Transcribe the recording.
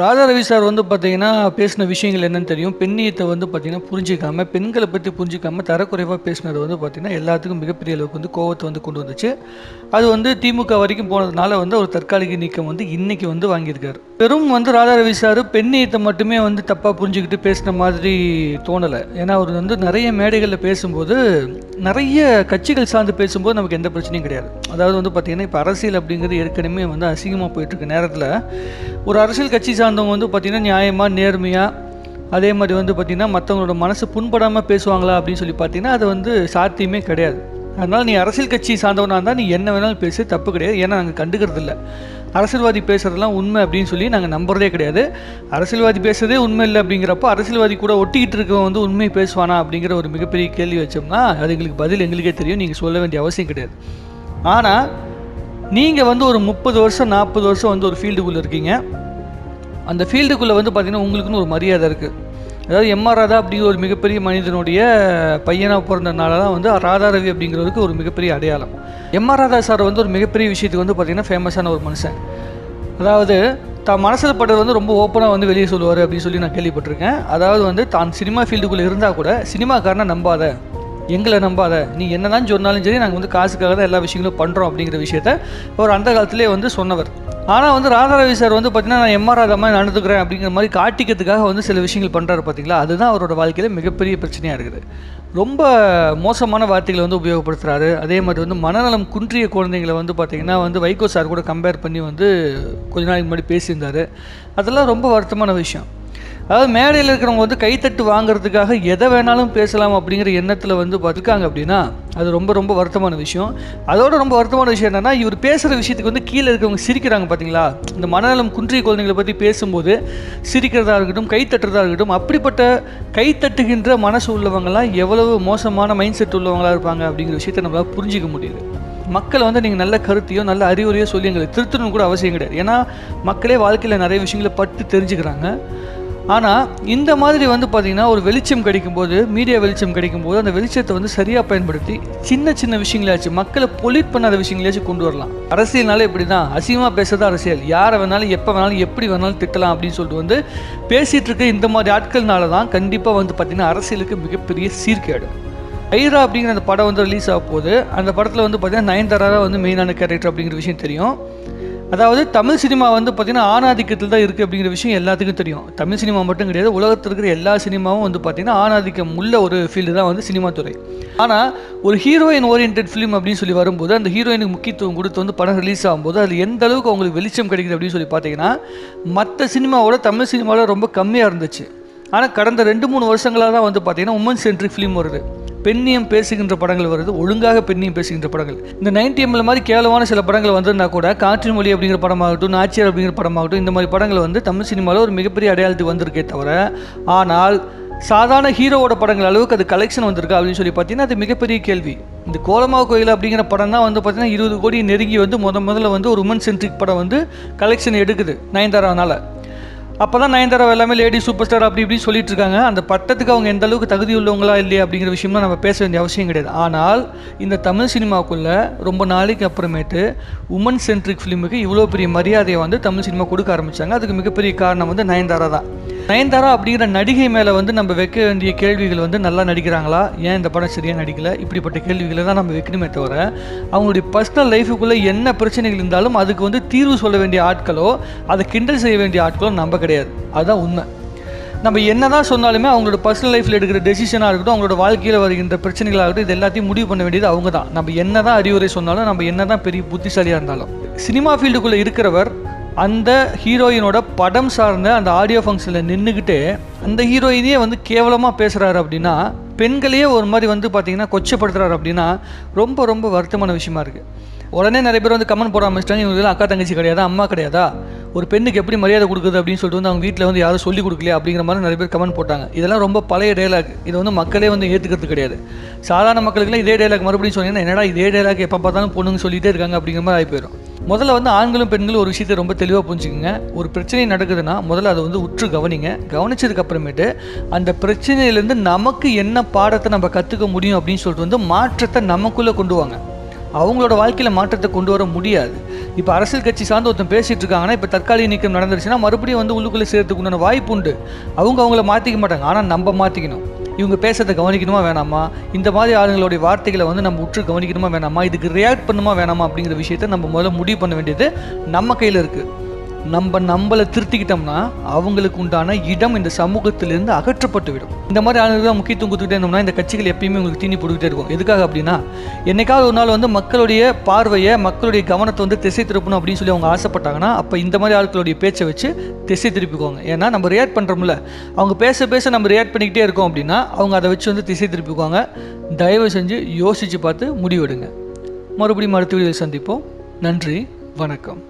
Radha Ravi sir வந்து பார்த்தீங்கன்னா பேசின விஷயங்கள் என்னென்னு தெரியும். பெண்ணியத்தை வந்து பார்த்தீங்கன்னா புரிஞ்சிக்காமல் பெண்களை பற்றி புரிஞ்சிக்காமல் தரக்குறைவாக பேசினது வந்து பார்த்திங்கன்னா எல்லாத்துக்கும் மிகப்பெரிய அளவுக்கு வந்து கோவத்தை வந்து கொண்டு வந்துச்சு. அது வந்து திமுக வரைக்கும் போனதுனால வந்து ஒரு தற்காலிக நீக்கம் வந்து இன்றைக்கி வந்து வாங்கியிருக்காரு. வெறும் வந்து ராதா ரவி சார் பெண்ணியத்தை மட்டுமே வந்து தப்பாக புரிஞ்சுக்கிட்டு பேசின மாதிரி தோணலை. ஏன்னா அவர் வந்து நிறைய மேடைகளில் பேசும்போது நிறைய கட்சிகள் சார்ந்து பேசும்போது நமக்கு எந்த பிரச்சனையும் கிடையாது. அதாவது வந்து பார்த்திங்கன்னா இப்போ அரசியல் அப்படிங்கிறது ஏற்கனவே வந்து அசிங்கமாக போயிட்டுருக்க நேரத்தில் ஒரு அரசியல் கட்சி சார்ந்தவங்க வந்து பார்த்திங்கன்னா நியாயமாக நேர்மையாக அதே மாதிரி வந்து பார்த்திங்கன்னா மற்றவங்களோட மனசு புண்படாமல் பேசுவாங்களா அப்படின்னு சொல்லி பார்த்தீங்கன்னா அது வந்து சாத்தியமே கிடையாது. அதனால் நீ அரசியல் கட்சி சார்ந்தவனாக இருந்தால் நீ என்ன வேணாலும் பேசு தப்பு கிடையாது. ஏன்னா நாங்கள் கண்டுக்கிறது இல்லை அரசியல்வாதி பேசுகிறதெல்லாம் உண்மை அப்படின்னு சொல்லி நாங்கள் நம்புறதே கிடையாது. அரசியல்வாதி பேசுறதே உண்மை இல்லை அப்படிங்கிறப்போ அரசியல்வாதி கூட ஒட்டிக்கிட்டு இருக்கவன் வந்து உண்மை பேசுவானா அப்படிங்கிற ஒரு மிகப்பெரிய கேள்வி வச்சோம்னா அது எங்களுக்கு பதில் எங்களுக்கே தெரியும். நீங்கள் சொல்ல வேண்டிய அவசியம் கிடையாது. ஆனால் நீங்கள் வந்து ஒரு முப்பது வருஷம் நாற்பது வருஷம் வந்து ஒரு ஃபீல்டுக்குள்ளே இருக்கீங்க. அந்த ஃபீல்டுக்குள்ளே வந்து பார்த்திங்கன்னா உங்களுக்குன்னு ஒரு மரியாதை இருக்குது அதாவது எம்ஆர் ராதா அப்படிங்கிற ஒரு மிகப்பெரிய மனிதனுடைய பையனாக பிறந்தனால தான் வந்து ராதா ரவி அப்படிங்கிறதுக்கு ஒரு மிகப்பெரிய அடையாளம். எம்ஆர் ராதா சார் வந்து ஒரு மிகப்பெரிய விஷயத்துக்கு வந்து பார்த்திங்கன்னா ஃபேமஸான ஒரு மனுஷன். அதாவது தான் மனசில் பட்டது வந்து ரொம்ப ஓப்பனாக வந்து வெளியே சொல்லுவார் அப்படின்னு சொல்லி நான் கேள்விப்பட்டிருக்கேன். அதாவது வந்து தான் சினிமா ஃபீல்டுக்குள்ளே இருந்தால் கூட சினிமாக்காரனை நம்பாத எங்களை நம்பாத நீ என்ன தான் சொன்னாலும் சரி நாங்கள் வந்து காசுக்காக தான் எல்லா விஷயங்களும் பண்ணுறோம் அப்படிங்கிற விஷயத்த அவர் அந்த காலத்திலே வந்து சொன்னவர். ஆனால் வந்து ராதாரவி சார் வந்து பார்த்தீங்கன்னா நான் எம்ஆர் ராதா மாதிரி நடந்துக்கிறேன் அப்படிங்கிற மாதிரி காட்டிக்கிறதுக்காக வந்து சில விஷயங்கள் பண்ணுறாரு பார்த்தீங்களா அதுதான் அவரோட வாழ்க்கையில் மிகப்பெரிய பிரச்சனையாக இருக்குது. ரொம்ப மோசமான வார்த்தைகளை வந்து உபயோகப்படுத்துகிறாரு அதே மாதிரி வந்து மனநலம் குன்றிய குழந்தைங்களை வந்து பார்த்திங்கன்னா வந்து வைகோ சார் கூட கம்பேர் பண்ணி வந்து கொஞ்ச நாளைக்கு முன்னாடி பேசியிருந்தார். அதெல்லாம் ரொம்ப வருத்தமான விஷயம். அதாவது மேடையில் இருக்கிறவங்க வந்து கைத்தட்டு வாங்குறதுக்காக எதை வேணாலும் பேசலாம் அப்படிங்கிற எண்ணத்தில் வந்து பார்த்துருக்காங்க அப்படின்னா அது ரொம்ப ரொம்ப வருத்தமான விஷயம். அதோட ரொம்ப வருத்தமான விஷயம் என்னென்னா இவர் பேசுகிற விஷயத்துக்கு வந்து கீழே இருக்கிறவங்க சிரிக்கிறாங்க பார்த்தீங்களா இந்த மனநலம் குன்றிய குழந்தைங்களை பற்றி பேசும்போது சிரிக்கிறதா இருக்கட்டும் கைத்தட்டுறதா இருக்கட்டும் அப்படிப்பட்ட கைத்தட்டுகின்ற மனசு உள்ளவங்களாம் எவ்வளவு மோசமான மைண்ட் செட் உள்ளவங்களா இருப்பாங்க அப்படிங்கிற விஷயத்தை நம்மளால் புரிஞ்சிக்க முடியுது. மக்களை வந்து நீங்கள் நல்ல கருத்தையோ நல்ல அறிவுரையோ சொல்லி எங்களை திருத்தணும் கூட அவசியம் கிடையாது. ஏன்னா மக்களே வாழ்க்கையில் நிறைய விஷயங்களை பட்டு தெரிஞ்சுக்கிறாங்க. ஆனால் இந்த மாதிரி வந்து பார்த்திங்கன்னா ஒரு வெளிச்சம் கிடைக்கும்போது மீடியா வெளிச்சம் கிடைக்கும்போது அந்த வெளிச்சத்தை வந்து சரியாக பயன்படுத்தி சின்ன சின்ன விஷயங்களாச்சும் மக்களை பொலிட் பண்ணாத விஷயங்களாச்சும் கொண்டு வரலாம். அரசியல்னால இப்படி தான் அசிங்கமாக பேசுறது அரசியல். யாரை வேணாலும் எப்போ வேணாலும் எப்படி வேணாலும் திட்டலாம் அப்படின்னு சொல்லிட்டு வந்து பேசிகிட்டு இருக்க இந்த மாதிரி ஆட்கள்னால தான் கண்டிப்பாக வந்து பார்த்திங்கன்னா அரசியலுக்கு மிகப்பெரிய சீர்கேடு. ஐரா அப்படிங்கிற அந்த படம் வந்து ரிலீஸ் ஆக போகுது அந்த படத்தில் வந்து பார்த்திங்கன்னா நயன்தாரா வந்து மெயினான கேரக்டர் அப்படிங்கிற விஷயம் தெரியும். அதாவது தமிழ் சினிமா வந்து பார்த்திங்கன்னா ஆணாதிக்கத்தில் தான் இருக்குது அப்படிங்கிற விஷயம் எல்லாத்துக்கும் தெரியும். தமிழ் சினிமா மட்டும் கிடையாது உலகத்தில் இருக்கிற எல்லா சினிமாவும் வந்து பார்த்திங்கன்னா ஆணாதிக்கம் உள்ள ஒரு ஃபீல்டு தான் வந்து சினிமா துறை. ஆனால் ஒரு ஹீரோயின் ஓரியன்ட் ஃபிலிம் அப்படின்னு சொல்லி வரும்போது அந்த ஹீரோயினுக்கு முக்கியத்துவம் கொடுத்து வந்து படம் ரிலீஸ் ஆகும்போது அது எந்த அளவுக்கு அவங்களுக்கு வெளிச்சம் கிடைக்குது அப்படின்னு சொல்லி பார்த்தீங்கன்னா மற்ற சினிமாவோட தமிழ் சினிமாவில் ரொம்ப கம்மியாக இருந்துச்சு. ஆனால் கடந்த ரெண்டு மூணு வருஷங்களாக தான் வந்து பார்த்திங்கன்னா உமன் சென்ட்ரிக் ஃபிலிம் வருது. பெண்ணியம் பேசுகின்ற படங்கள் வருது ஒழுங்காக பெண்ணியம் பேசுகின்ற படங்கள். இந்த நைன்டி எம்எல் மாதிரி கேவலமான சில படங்கள் வந்ததுனா கூட காற்றின் மொழி அப்படிங்கிற படமாகட்டும் நாச்சியார் அப்படிங்கிற படமாகட்டும் இந்த மாதிரி படங்கள் வந்து தமிழ் சினிமாவில் ஒரு மிகப்பெரிய அடையாளத்துக்கு வந்திருக்கே தவிர ஆனால் சாதாரண ஹீரோவோட படங்கள் அளவுக்கு அது கலெக்ஷன் வந்திருக்கா அப்படின்னு சொல்லி பார்த்தீங்கன்னா அது மிகப்பெரிய கேள்வி. இந்த கோலமா கோயில் அப்படிங்கிற படம் தான் வந்து பார்த்தீங்கன்னா இருபது கோடி நெருங்கி வந்து முத முதல்ல வந்து ஒரு உமன் சென்ட்ரிக் படம் வந்து கலெக்ஷன் எடுக்குது நயன்தாரானால். அப்போ தான் நயன்தாரா எல்லாமே லேடி சூப்பர் ஸ்டார் அப்படி இப்படி சொல்லிட்டு இருக்காங்க அந்த பட்டத்துக்கு அவங்க எந்த அளவுக்கு தகுதி உள்ளவங்களா இல்லையா அப்படிங்கிற விஷயம்லாம் நம்ம பேச வேண்டிய அவசியம் கிடையாது. ஆனால் இந்த தமிழ் சினிமாவுக்குள்ள ரொம்ப நாளைக்கு அப்புறமேட்டு உமன் சென்ட்ரிக் ஃபிலிமுக்கு இவ்வளோ பெரிய மரியாதையை வந்து தமிழ் சினிமா கொடுக்க ஆரம்பித்தாங்க அதுக்கு மிகப்பெரிய காரணம் வந்து நயன்தாரா தான். நயன்தாரா அப்படிங்கிற நடிகை மேலே வந்து நம்ம வைக்க வேண்டிய கேள்விகள் வந்து நல்லா நடிக்கிறாங்களா? ஏன் இந்த படம் சரியாக நடிக்கல? இப்படிப்பட்ட கேள்விகளை தான் நம்ம வைக்கணுமே தவிர அவங்களுடைய பர்சனல் லைஃபுக்குள்ளே என்ன பிரச்சனைகள் இருந்தாலும் அதுக்கு வந்து தீர்வு சொல்ல வேண்டிய ஆட்களோ அதை கிண்டல் செய்ய வேண்டிய ஆட்களோ நம்ம கிடையாது. அதுதான் உண்மை. நம்ம என்ன தான் சொன்னாலுமே அவங்களோட பர்சனல் லைஃப்பில் எடுக்கிற டெசிஷனாக இருக்கட்டும் அவங்களோட வாழ்க்கையில் வருகின்ற பிரச்சனைகளாக இருக்கட்டும் இது எல்லாத்தையும் முடிவு பண்ண வேண்டியது அவங்க தான் நம்ம என்ன தான் அறிவுரை சொன்னாலும் நம்ம என்ன தான் பெரிய புத்திசாலியாக இருந்தாலும். சினிமா ஃபீல்டுக்குள்ளே இருக்கிறவர் அந்த ஹீரோயினோட படம் சார்ந்த அந்த ஆடியோ ஃபங்க்ஷனில் நின்றுக்கிட்டு அந்த ஹீரோயினே வந்து கேவலமாக பேசுகிறாரு அப்படின்னா பெண்களையே ஒரு மாதிரி வந்து பார்த்தீங்கன்னா கொச்சப்படுத்துறாரு அப்படின்னா ரொம்ப ரொம்ப வருத்தமான விஷயமா இருக்குது உடனே நிறைய பேர் வந்து கமெண்ட் போட ஆரம்பிச்சிட்டாங்க இவங்க அக்கா தங்கச்சி கிடையாதா? அம்மா கிடையாதா? ஒரு பெண்ணுக்கு எப்படி மரியாதை கொடுக்குது? அப்படின்னு சொல்லிட்டு வந்து அவங்க வீட்டில் வந்து யாரும் சொல்லி கொடுக்கலையா அப்படிங்கிற மாதிரி நிறைய பேர் கமெண்ட் போட்டாங்க. இதெல்லாம் ரொம்ப பழைய டைலாக் இதை வந்து மக்களே வந்து ஏற்றுக்கிறது கிடையாது. சாதாரண மக்களுக்குலாம் இதே டைலாக் மறுபடியும் சொன்னீங்கன்னா என்னடா இதே டைலாக் எப்போ பார்த்தாலும் பொண்ணுங்க சொல்லிகிட்டே இருக்காங்க அப்படிங்கிற மாதிரி ஆகி போயிடும் முதல்ல வந்து ஆண்களும் பெண்களும் ஒரு விஷயத்தை ரொம்ப தெளிவாக புரிஞ்சுக்கோங்க. ஒரு பிரச்சனை நடக்குதுன்னா முதல்ல அதை வந்து உற்று கவனிங்க. கவனிச்சதுக்கு அப்புறமேட்டு அந்த பிரச்சனையிலேருந்து நமக்கு என்ன பாடத்தை நம்ம கற்றுக்க முடியும் அப்படின்னு சொல்லிட்டு வந்து மாற்றத்தை நமக்குள்ளே கொண்டு வாங்க. அவங்களோட வாழ்க்கையில் மாற்றத்தை கொண்டு வர முடியாது. இப்போ அரசியல் கட்சி சார்ந்து ஒருத்தன் பேசிகிட்டு இருக்காங்கன்னா இப்போ தற்காலிக நீக்கம் நடந்துருச்சுன்னா மறுபடியும் வந்து உள்ளுக்குள்ளே சேர்த்துக்கு உண்டான வாய்ப்பு உண்டு. அவங்க அவங்கள மாற்றிக்க மாட்டாங்க. ஆனால் நம்ம மாற்றிக்கணும் இவங்க பேசுறதை கவனிக்கணுமா வேணாமா? இந்த மாதிரி ஆளுங்களுடைய வார்த்தைகளை வந்து நம்ம உற்று கவனிக்கணுமா வேணாமா? இதுக்கு ரியாக்ட் பண்ணுமா வேணாமா அப்படிங்கிற விஷயத்த நம்ம முதல்ல முடிவு பண்ண வேண்டியது நம்ம கையில் இருக்குது நம்ம நம்மளை திருத்திக்கிட்டோம்னா அவங்களுக்கு உண்டான இடம் இந்த சமூகத்திலிருந்து அகற்றப்பட்டு விடும். இந்த மாதிரி ஆளுங்களுக்கு தான் முக்கியத்துவம் கொடுத்துக்கிட்டே இருந்தோம்னா இந்த கட்சிகள் எப்பயுமே உங்களுக்கு தீனி போட்டுக்கிட்டே இருக்கும். எதுக்காக அப்படின்னா என்னைக்காவது ஒரு நாள் வந்து மக்களுடைய பார்வையை மக்களுடைய கவனத்தை வந்து திசை திருப்பணும் அப்படின்னு சொல்லி அவங்க ஆசைப்பட்டாங்கன்னா அப்போ இந்த மாதிரி ஆட்களுடைய பேச்சை வச்சு திசை திருப்பிக்குவாங்க. ஏன்னா நம்ம ரியாக்ட் பண்ணுறோம்ல அவங்க பேச பேச நம்ம ரியாக்ட் பண்ணிக்கிட்டே இருக்கோம் அப்படின்னா அவங்க அதை வச்சு வந்து திசை திருப்பிக்குவாங்க. தயவு செஞ்சு யோசித்து பார்த்து முடிவெடுங்க. மறுபடியும் அடுத்த வீடியோவில் சந்திப்போம். நன்றி வணக்கம்.